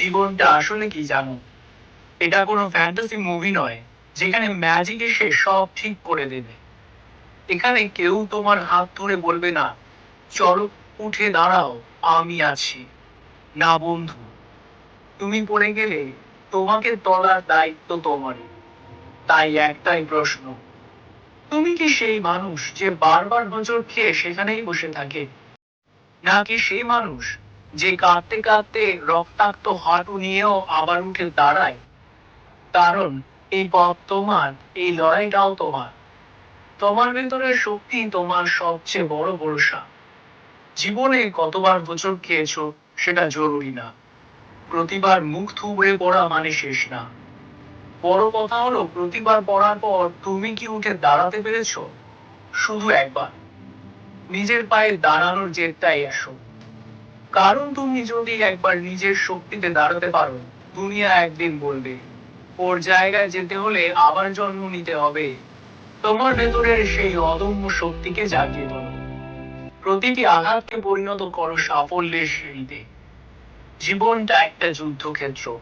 জীবনটা আসলে কি জানো? এটা কোনো ফ্যান্টাসি মুভি নয়, যেখানে ম্যাজিক এসে সব ঠিক করে দেবে। এখানে কেউ তোমার হাত ধরে বলবে না, চলো, উঠে দাঁড়াও, আমি আছি। না, বন্ধু, তুমি পড়ে গেলে তোমাকে তোলার দায়িত্ব তোমারই। তাই একটাই প্রশ্ন, তুমি কি সেই মানুষ যে বারবার হোঁচট খেয়ে সেখানেই বসে থাকে? নাকি সেই মানুষ যে কাঁদতে কাঁদতে রক্তাক্ত হাঁটু নিয়েও আবার উঠে দাঁড়ায়। কারণ এই পথ তোমার, এই লড়াইটাও তোমার। তোমার ভেতরের শক্তি তোমার সবচেয়ে বড় ভরসা। জীবনে কতবার হোঁচট খেয়েছো সেটা জরুরি না। প্রতিবার মুখ থুবড়ে পড়া মানে শেষ না। বড় কথা হলো, প্রতিবার পড়ার পর তুমি কি উঠে দাঁড়াতে পেরেছ? শুধু একবার। নিজের পায়ে দাঁড়ানোর জেদটাই আসো কারণ তুমি যদি একবার নিজের শক্তিতে দাঁড়াতে পারো, দুনিয়া একদিন বলবে, ওর জায়গায় যেতে হলে আবার জন্ম নিতে হবে। তোমার ভেতরের সেই অদম্য শক্তিকে জাগিয়ে তোলো প্রতিটি আঘাতকে পরিণত করো সাফল্যের সিঁড়িতে। জীবনটা একটা যুদ্ধক্ষেত্র।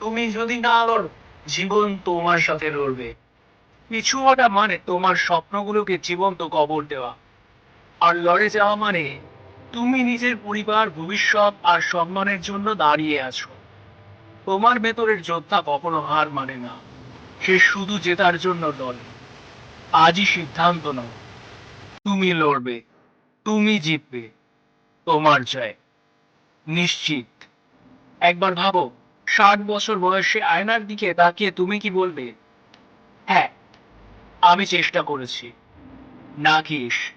তুমি যদি না লড়ো, জীবন তোমার সাথে লড়বে। হটা মানে তোমার স্বপ্নগুলোকে জীবন্ত কবর দেওয়া। আর লড়ে যাওয়া মানে তুমি নিজের পরিবার, ভবিষ্যৎ আর সম্মানের জন্য দাঁড়িয়ে আছো। তোমার ভেতরের যোদ্ধা কখনো হার মানে না। সে শুধু জেতার জন্য লড়ে। আজই সিদ্ধান্ত নাও। তুমি লড়বে। তুমি জিতবে। তোমার জয়। নিশ্চিত। একবার ভাবো, ষাট বছর বয়সে আয়নার দিকে তাকিয়ে তুমি কি বলবে? হ্যাঁ আমি চেষ্টা করেছি। না নাকিস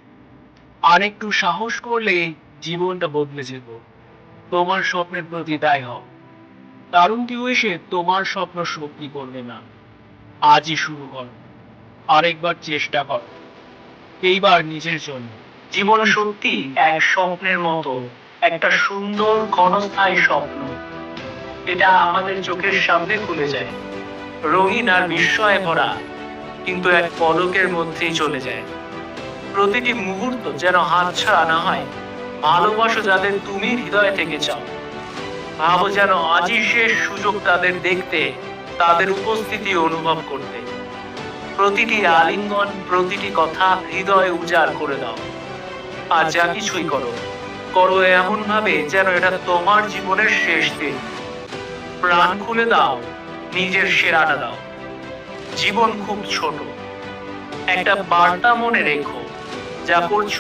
আর একটু সাহস করলে জীবনটা বদলে যেত। তোমার স্বপ্নের প্রতি দায় হও। কারণ কেউ এসে তোমার স্বপ্ন সত্যি করবে না। আজই শুরু করো। আরেকবার চেষ্টা করো। এইবার নিজের জন্য। জীবন সত্যি এক স্বপ্নের মতো, একটা সুন্দর ক্ষণস্থায়ী স্বপ্ন। এটা আমাদের চোখের সামনে খুলে যায়। রঙিন আর বিস্ময়ে ভরা, কিন্তু এক পলকের মধ্যেই চলে যায়। প্রতিটি মুহূর্ত যেন হাতছাড়া না হয়। ভালোবাসো যাদের তুমি হৃদয় থেকে চাও। ভাবো যেন আজই শেষ সুযোগ তাদের দেখতে তাদের উপস্থিতি অনুভব করতে। প্রতিটি আলিঙ্গন প্রতিটি কথা হৃদয়ে উজাড় করে দাও। আর যা কিছুই করো করো এমন ভাবে যেন এটা তোমার জীবনের শেষ দিন। প্রাণ খুলে দাও নিজের সেরাটা দাও। জীবন খুব ছোট। একটা বার্তা মনে রেখো। যা করছ,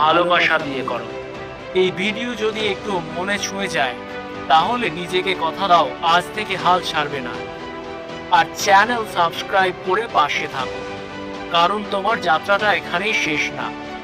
ভালোবাসা দিয়ে করো। এই ভিডিও যদি একটু মনে ছুঁয়ে যায়, তাহলে নিজেকে কথা দাও, আজ থেকে হাল ছাড়বে না। আর চ্যানেল সাবস্ক্রাইব করে পাশে থাকো, কারণ তোমার যাত্রাটা এখানেই শেষ না।